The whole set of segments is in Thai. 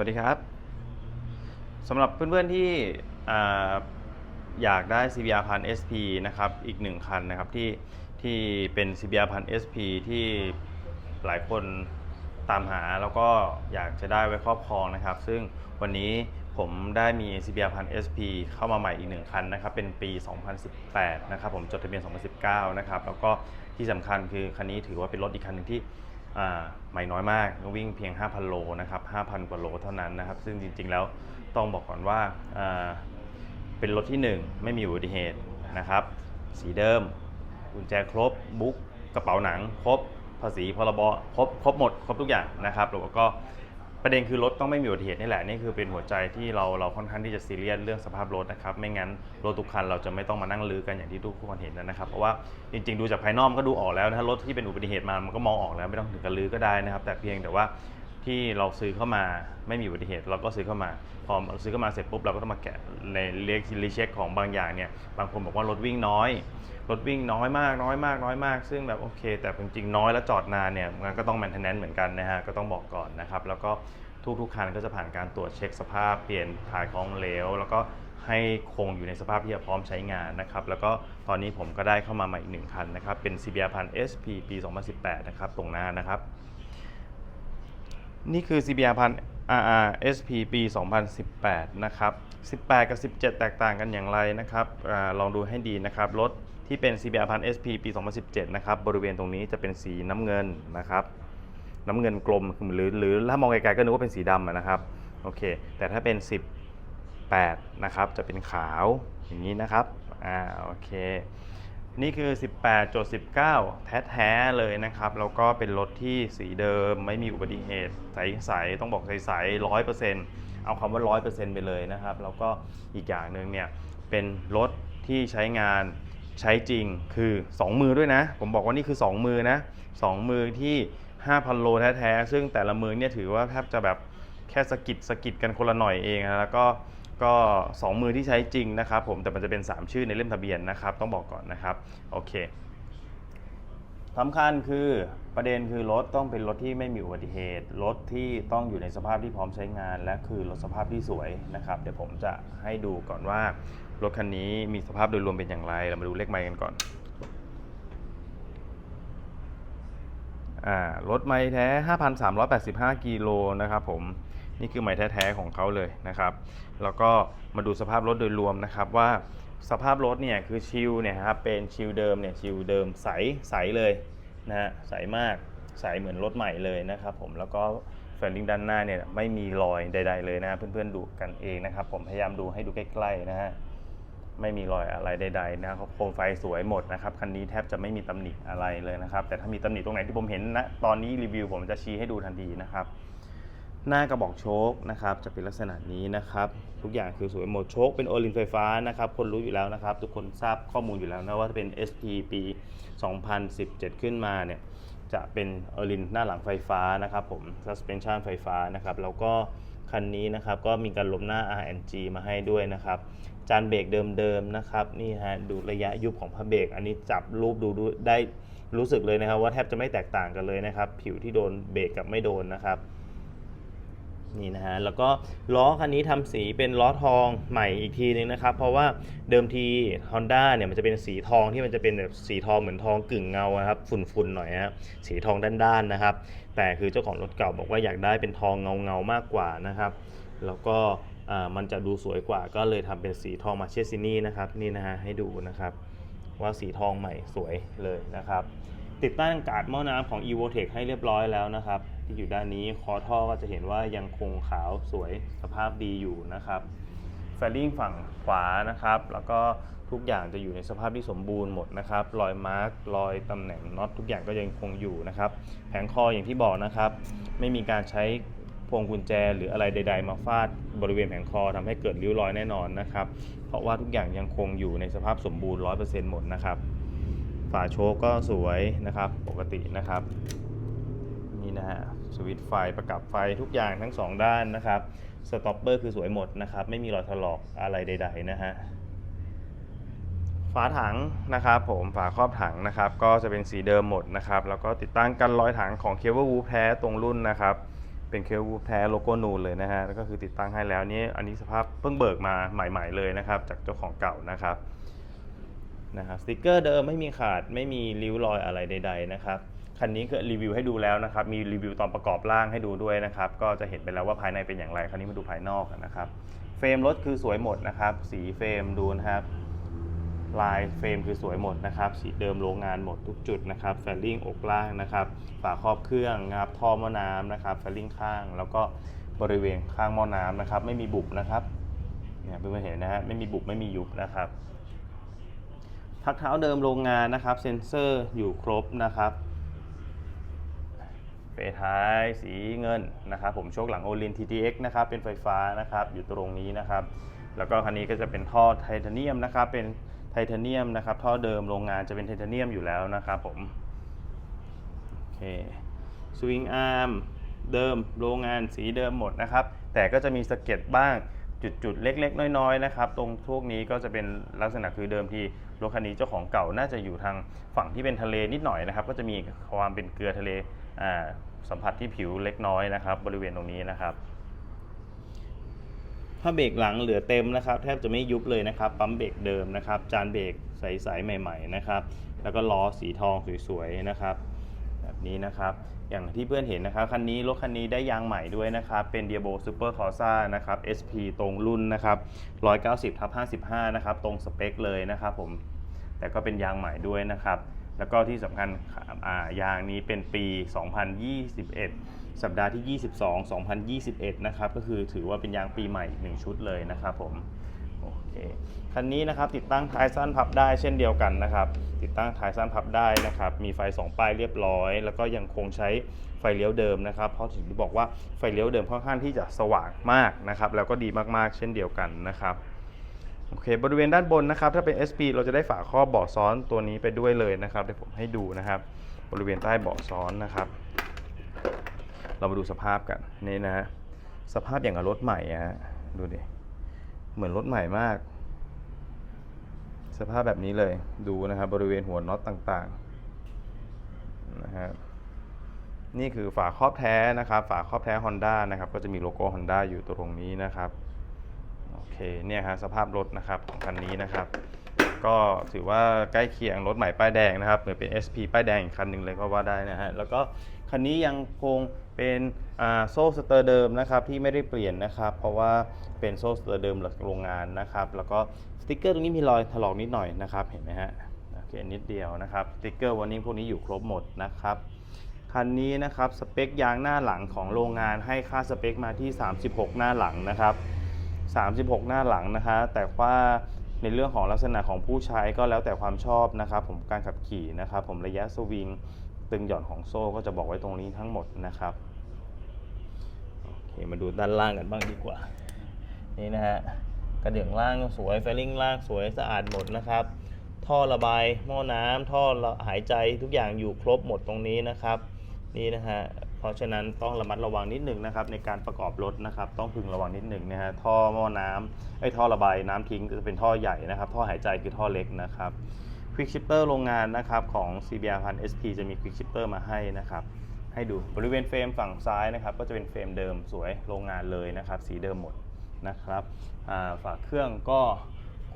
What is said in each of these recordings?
วัสดีครับสำหรับเพื่อนๆที่ออยากได้ CBR พัน SP นะครับอีกหนึ่งคันนะครับที่ที่เป็น CBR พัน SP ที่หลายคนตามหาแล้วก็อยากจะได้ไว้ครอบครองนะครับ ซึ่งวันนี้ผมได้มี CBR พัน SP เข้ามาใหม่อีกหนึ่งคันนะครับเป็นปี 2018 นะครับผมจดทะเบียน 2019 นะครับแล้วก็ที่สำคัญคือคันนี้ถือว่าเป็นรถอีกคันหนึ่งที่ ไม่น้อยมากวิ่งเพียง 5,000 โลนะครับ 5,000 กว่าโลเท่านั้นนะครับ ซึ่งจริงๆแล้วต้องบอกก่อนว่าอ่าเป็นรถที่ 1 ไม่มีอุบัติเหตุนะครับ สีเดิมกุญแจครบบุ๊กกระเป๋าหนัง ครบภาษีพรบครบครบหมด ครบทุกอย่างนะครับแล้วก็ ประเด็นคือรถต้องไม่มีอุบัติเหตุนี่แหละนี่คือเป็นหัวใจที่เราเราค่อนข้างที่จะซีเรียสเรื่องสภาพรถนะครับไม่งั้นรถทุกคันเราจะไม่ต้องมานั่งลือกันอย่างที่ทุกคนเห็นนะครับเพราะว่าจริง ๆ ดูจากภายนอกก็ดูออกแล้วนะรถที่เป็นอุบัติเหตุมามันก็มองออกแล้วไม่ต้องถึงกับลือก็ได้นะครับ แต่เพียงแต่ว่า ที่เราซื้อเข้ามาไม่มีอุบัติเหตุ เราก็ซื้อเข้ามา พอซื้อเข้ามาเสร็จปุ๊บเราก็ต้องมาแกะในเรียกรีเช็คของบางอย่างเนี่ยบางคนบอกว่ารถวิ่งน้อยรถวิ่งน้อยมากน้อยมากน้อยมาก ซึ่งแบบโอเค แต่จริงๆน้อยแล้วจอดนานเนี่ยมันก็ต้องแมนเทนแนนซ์เหมือนกันนะฮะก็ต้องบอกก่อนนะครับ แล้วก็ทุกๆคันก็จะผ่านการตรวจเช็คสภาพเปลี่ยนถ่ายของเหลว แล้วก็ให้คงอยู่ในสภาพที่จะพร้อมใช้งานนะครับ แล้วก็ตอนนี้ผมก็ได้เข้ามาใหม่อีกหนึ่งคันนะครับ เป็น CBR พัน SP ปี 2018 นะครับ ตรงหน้านะครับ นี่คือ CBR พัน RR SP ปี 2018 นะครับ 18 กับ 17 แตกต่างกันอย่างไรนะครับอลองดูให้ดีนะครับ รถที่เป็น CBR พัน SP ปี 2017 นะครับ บริเวณตรงนี้จะเป็นสีน้ำเงินนะครับ น้ำเงินกลม หรือหรือถ้ามองไกลๆก็นึกว่าเป็นสีดำนะครับ โอเค แต่ถ้าเป็น 18 นะครับ จะเป็นขาวอย่างนี้นะครับ อ่า โอเค นี่คือ 18จด19 แท้ๆเลยนะครับ แล้วก็เป็นรถที่สีเดิมไม่มีอุบัติเหตุ ใสๆ ต้องบอกใสๆร้อยเปอร์เซ็นต์เอาคำว่าร้อยเปอร์เซ็นต์ไปเลยนะครับ แล้วก็อีกอย่างหนึ่งเนี่ย เป็นรถที่ใช้งานใช้จริงคือ 2 มือด้วยนะ ผมบอกว่านี่คือ 2 มือนะ 2 มือที่ 5,000 โลแท้ๆ ซึ่งแต่ละมือเนี่ยถือว่าแทบจะแบบแค่สะกิดสะกิดกันคนละหน่อยเองนะแล้วก็ ก็สองมือที่ใช้จริงนะครับผมแต่มันจะเป็น 3 ชื่อในเล่มทะเบียนนะครับ ต้องบอกก่อนนะครับโอเคสำคัญคือประเด็นคือรถต้องเป็นรถที่ไม่มีอุบัติเหตุ รถที่ต้องอยู่ในสภาพที่พร้อมใช้งาน และคือรถสภาพที่สวยนะครับเดี๋ยวผมจะให้ดูก่อนว่ารถคันนี้มีสภาพโดยรวมเป็นอย่างไร เรามาดูเลขไมล์กันก่อนอ่ารถไม้แท้ 5,385 กิโลนะครับผม นี่คือไม้แท้ๆของเขาเลยนะครับ แล้วก็มาดูสภาพรถโดยรวมนะครับว่าสภาพรถเนี่ยคือชิลเนี่ยครับเป็นชิลเดิมเนี่ยชิลเดิมใสใสเลยนะฮะใสมากใสเหมือนรถใหม่เลยนะครับผมแล้วก็แฟนดิ้งด้านหน้าเนี่ยไม่มีรอยใด ๆ เลยนะเพื่อนๆดูกันเองนะครับ ผมพยายามดูให้ดูใกล้ๆนะฮะไม่มีรอยอะไรใดๆนะครับโคมไฟสวยหมดนะครับคันนี้แทบจะไม่มีตำหนิอะไรเลยนะครับ แต่ถ้ามีตำหนิตรงไหนที่ผมเห็นนะตอนนี้รีวิวผมจะชี้ให้ดูทันทีนะครับ หน้ากระบอกโชคนะครับจะเป็นลักษณะนี้นะครับทุกอย่างคือสวยหมดโชคเป็นโอลินไฟฟ้านะครับคนรู้อยู่แล้วนะครับ ทุกคนทราบข้อมูลอยู่แล้วนะว่าเป็น ST ปี 2017 ขึ้นมาเนี่ยจะเป็นเออรินหน้าหลังไฟฟ้านะครับผม suspension ไฟฟ้านะครับแล้วก็คันนี้นะครับก็มีการล้มหน้า RNG มาให้ด้วยนะครับจานเบรกเดิมๆนะครับนี่ฮะดูระยะยุบของพระเบรกอันนี้จับรูปดูได้รู้สึกเลยนะครับ ว่าแทบจะไม่แตกต่างกันเลยนะครับ ผิวที่โดนเบรกกับไม่โดนนะครับ นี่นะฮะแล้วก็ล้อคันนี้ทำสีเป็นล้อทองใหม่อีกทีนึงนะครับ เพราะว่าเดิมที Honda เนี่ยมันจะเป็นสีทองที่มันจะเป็นแบบสีทองเหมือนทองกึ่งเงาครับฝุ่นๆหน่อยนะครับสีทองด้านๆนะครับ แต่คือเจ้าของรถเก่าบอกว่าอยากได้เป็นทองเงาๆมากกว่านะครับ แล้วก็มันจะดูสวยกว่าก็เลยทำเป็นสีทองมาเชสซินี่นะครับนี่นะฮะให้ดูนะครับ ว่าสีทองใหม่สวยเลยนะครับ ติดตั้งกาดหม้อน้ำของ e v o t e c ให้เรียบร้อยแล้วนะครับ ที่อยู่ด้านนี้คอท่อก็จะเห็นว่ายังคงขาวสวยสภาพดีอยู่นะครับแฟลลิ่งฝั่งขวานะครับ แล้วก็ทุกอย่างจะอยู่ในสภาพที่สมบูรณ์หมดนะครับ รอยมาร์กรอยตำแหน่งน็อตทุกอย่างก็ยังคงอยู่นะครับ แผงคออย่างที่บอกนะครับ ไม่มีการใช้พวงกุญแจหรืออะไรใด ๆ มาฟาดบริเวณแผงคอทำให้เกิดริ้วรอยแน่นอนนะครับ เพราะว่าทุกอย่างยังคงอยู่ในสภาพสมบูรณ์ 100%หมดนะครับ ฝาโชคก็สวยนะครับ ปกตินะครับ นี่นะฮะสวิตช์ไฟประกับไฟทุกอย่างทั้งสองด้านนะครับสต็อปเปอร์คือสวยหมดนะครับ ไม่มีรอยถลอกอะไรใด ๆ นะฮะฝาถังนะครับผมฝาครอบถังนะครับ ก็จะเป็นสีเดิมหมดนะครับ แล้วก็ติดตั้งกันรอยถังของเคเบิลวูแท้ตรงรุ่นนะครับ เป็นเคเบิลวูแท้โลโก้นูนเลยนะฮะแล้วก็คือติดตั้งให้แล้วนี่อันนี้สภาพเพิ่งเบิกมาใหม่ ๆ เลยนะครับ จากเจ้าของเก่านะครับนะครับสติกเกอร์เดิมไม่มีขาดไม่มีริ้วรอยอะไรใด ๆ นะครับ คันนี้ก็รีวิวให้ดูแล้วนะครับ มีรีวิวตอนประกอบร่างให้ดูด้วยนะครับ ก็จะเห็นไปแล้วว่าภายในเป็นอย่างไรคราวนี้มาดูภายนอกนนะครับ เฟรมรถคือสวยหมดนะครับ สีเฟรมดูนะครับ ลายเฟรมคือสวยหมดนะครับ สีเดิมโรงงานหมดทุกจุดนะครับ แฟลลิ่งอกล่างนะครับ ฝาครอบเครื่องนะครับ ท่อหม้อน้ำนะครับ แฟลลิ่งข้าง แล้วก็บริเวณข้างหม้อน้ำนะครับ ไม่มีบุบนะครับ เนี่ยเพื่อนๆเห็นนะฮะ ไม่มีบุบไม่มียุบนะครับ พักเท้าเดิมโรงงานนะครับ เซ็นเซอร์อยู่ครบนะครับ เฟท้ายสีเงินนะครับผมโชคหลังโอลิน TTX นะครับเป็นไฟฟ้านะครับอยู่ตรงนี้นะครับ แล้วก็คันนี้ก็จะเป็นท่อไทเทเนียมนะครับเป็นไทเทเนียมนะครับท่อเดิมโรงงานจะเป็นไทเทเนียมอยู่แล้วนะครับผมโอเคสวิงอาร์มเดิมโรงงานสีเดิมหมดนะครับ แต่ก็จะมีสะเก็ดบ้างจุดๆ เล็กๆ น้อยๆ นะครับ ตรงพวกนี้ก็จะเป็นลักษณะคือเดิมทีรถคันนี้เจ้าของเก่าน่าจะอยู่ทางฝั่งที่เป็นทะเลนิดหน่อยนะครับ ก็จะมีความเป็นเกลือทะเลอ่า สัมผัสที่ผิวเล็กน้อยนะครับ บริเวณตรงนี้นะครับผ้าเบรกหลังเหลือเต็มนะครับ แทบจะไม่ยุบเลยนะครับ ปั๊มเบรกเดิมนะครับ จานเบรกใสๆใหม่ ๆ นะครับ แล้วก็ล้อสีทองสวยๆนะครับ แบบนี้นะครับ อย่างที่เพื่อนเห็นนะครับคันนี้รถคันนี้ได้ยางใหม่ด้วยนะครับ เป็น d i a b o Super Corsa นะครับ SP ตรงรุ่นนะครับ190ทับ55 นะครับ ตรงสเปคเลยนะครับ ผมแต่ก็เป็นยางใหม่ด้วยนะครับ แล้วก็ที่สำคัญยางนี้เป็นปี 2021 สัปดาห์ที่ 22 2021 นะครับก็คือถือว่าเป็นยางปีใหม่อีกหนึ่งชุดเลยนะครับผมโอเคคันนี้นะครับติดตั้งท้ายสั้นพับได้เช่นเดียวกันนะครับ ติดตั้งท้ายสั้นพับได้นะครับ มีไฟ 2 ป้ายเรียบร้อย แล้วก็ยังคงใช้ไฟเลี้ยวเดิมนะครับ เพราะถึงที่บอกว่าไฟเลี้ยวเดิมค่อนข้างที่จะสว่างมากนะครับ แล้วก็ดีมากๆเช่นเดียวกันนะครับ โอเค บริเวณด้านบนนะครับ ถ้าเป็น SP เราจะได้ฝาครอบเบาะซ้อนตัวนี้ไปด้วยเลยนะครับเดี๋ยวผมให้ดูนะครับ บริเวณใต้เบาะซ้อนนะครับ เรามาดูสภาพกันนี่นะ สภาพอย่างกับรถใหม่อะฮะดูดิเหมือนรถใหม่มาก สภาพแบบนี้เลยดูนะครับ บริเวณหัวน็อตต่างๆนะฮะนี่คือฝาครอบแท้นะครับ ฝาครอบแท้ Honda นะครับ ก็จะมีโลโก้ Honda อยู่ตรงนี้นะครับ เคเนี่ยฮะสภาพรถนะครับของคันนี้นะครับ ก็ถือว่าใกล้เคียงรถใหม่ป้ายแดงนะครับเหมือนเป็น SP ป้ายแดงอีกคันหนึ่งเลยก็ว่าได้นะฮะแล้วก็คันนี้ยังคงเป็นโซ่สเตอร์เดิมนะครับที่ไม่ได้เปลี่ยนนะครับ เพราะว่าเป็นโซ่สเตอร์เดิมหลักโรงงานนะครับ แล้วก็สติกเกอร์ตรงนี้มีรอยถลอกนิดหน่อยนะครับเห็นไหมฮะโอเคนิดเดียวนะครับสติกเกอร์วันนี้พวกนี้อยู่ครบหมดนะครับคันนี้นะครับสเปคยางหน้าหลังของโรงงานให้ค่าสเปคมาที่ 36 หน้าหลังนะครับ 36 หน้าหลังนะคะ แต่ว่าในเรื่องของลักษณะของผู้ใช้ก็แล้วแต่ความชอบนะครับ ผมการขับขี่นะครับ ผมระยะสวิงตึงหย่อนของโซ่ก็จะบอกไว้ตรงนี้ทั้งหมดนะครับโอเคมาดูด้านล่างกันบ้างดีกว่า นี่นะฮะกระเดื่องล่างสวยไฟลิ่งล่างสวยสะอาดหมดนะครับ ท่อระบายหม้อน้ำท่อหายใจทุกอย่างอยู่ครบหมดตรงนี้นะครับ นี่นะฮะ เพราะฉะนั้นต้องระมัดระวังนิดหนึ่งนะครับในการประกอบรถนะครับต้องพึงระวังนิดหนึ่งนะฮะท่อหม้อน้ำไอ้ท่อระบายน้ำทิ้งจะเป็นท่อใหญ่นะครับท่อหายใจคือท่อเล็กนะครับ Quick Shifter โรงงานนะครับของ CBR 1 SP จะมี Quick Shifter มาให้นะครับให้ดูบริเวณเฟรมฝั่งซ้ายนะครับก็จะเป็นเฟรมเดิมสวยโรงงานเลยนะครับสีเดิมหมดนะครับฝาเครื่องก็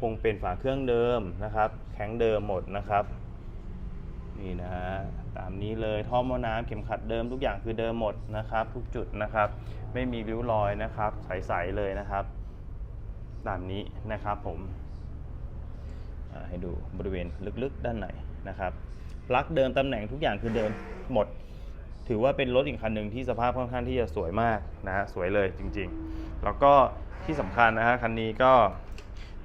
คงเป็นฝาเครื่องเดิมนะครับแข็งเดิมหมดนะครับ นี่นะฮะตามนี้เลยท่อหม้อน้ำเข็มขัดเดิมทุกอย่างคือเดิมหมดนะครับ ทุกจุดนะครับ ไม่มีริ้วรอยนะครับ ใสๆเลยนะครับ ตามนี้นะครับผมให้ดูบริเวณลึกๆด้านในนะครับปลั๊กเดิมตำแหน่งทุกอย่างคือเดิมหมด ถือว่าเป็นรถอีกคันหนึ่งที่สภาพค่อนข้างที่จะสวยมากนะฮะสวยเลยจริงๆ แล้วก็ที่สำคัญนะฮะคันนี้ก็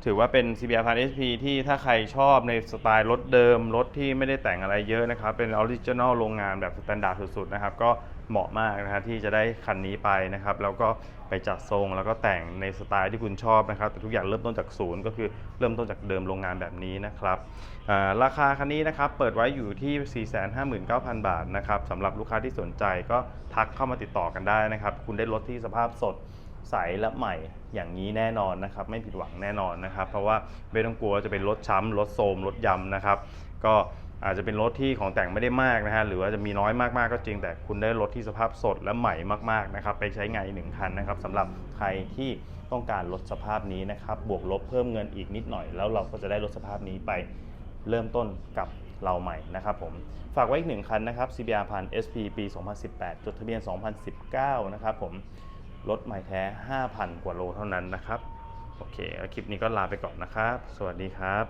ถือว่าเป็น CBR 1 SP ที่ถ้าใครชอบในสไตล์รถเดิม รถที่ไม่ได้แต่งอะไรเยอะนะครับ เป็นออริจินอลโรงงานแบบสแตนดาร์ดสุดๆนะครับ ก็เหมาะมากนะครับที่จะได้คันนี้ไปนะครับ แล้วก็ไปจัดทรงแล้วก็แต่งในสไตล์ที่คุณชอบนะครับ แต่ทุกอย่างเริ่มต้นจากศูนย์ก็คือเริ่มต้นจากเดิมโรงงานแบบนี้นะครับราคาคันนี้นะครับเปิดไว้อยู่ที่ 459,000 บาทนะครับสำหรับลูกค้าที่สนใจก็ทักเข้ามาติดต่อกันได้นะครับ คุณได้รถที่สภาพสด ใสและใหม่อย่างนี้แน่นอนนะครับ ไม่ผิดหวังแน่นอนนะครับ เพราะว่าไม่ต้องกลัวจะเป็นรถช้ำรถโทรมรถยำนะครับ ก็อาจจะเป็นรถที่ของแต่งไม่ได้มากนะฮะหรือว่าจะมีน้อยมากๆก็จริง แต่คุณได้รถที่สภาพสดและใหม่มากๆนะครับไปใช้งานอีกหนึ่งคันนะครับสำหรับใครที่ต้องการรถสภาพนี้นะครับบวกลบเพิ่มเงินอีกนิดหน่อย แล้วเราก็จะได้รถสภาพนี้ไปเริ่มต้นกับเราใหม่นะครับผมฝากไว้อีกหนึ่งคันนะครับ CBR พัน SP ปี 2018 จดทะเบียน 2019 นะครับผม รถใหม่แท้ 5,000 กว่าโลเท่านั้นนะครับ โอเค คลิปนี้ก็ลาไปก่อนนะครับ สวัสดีครับ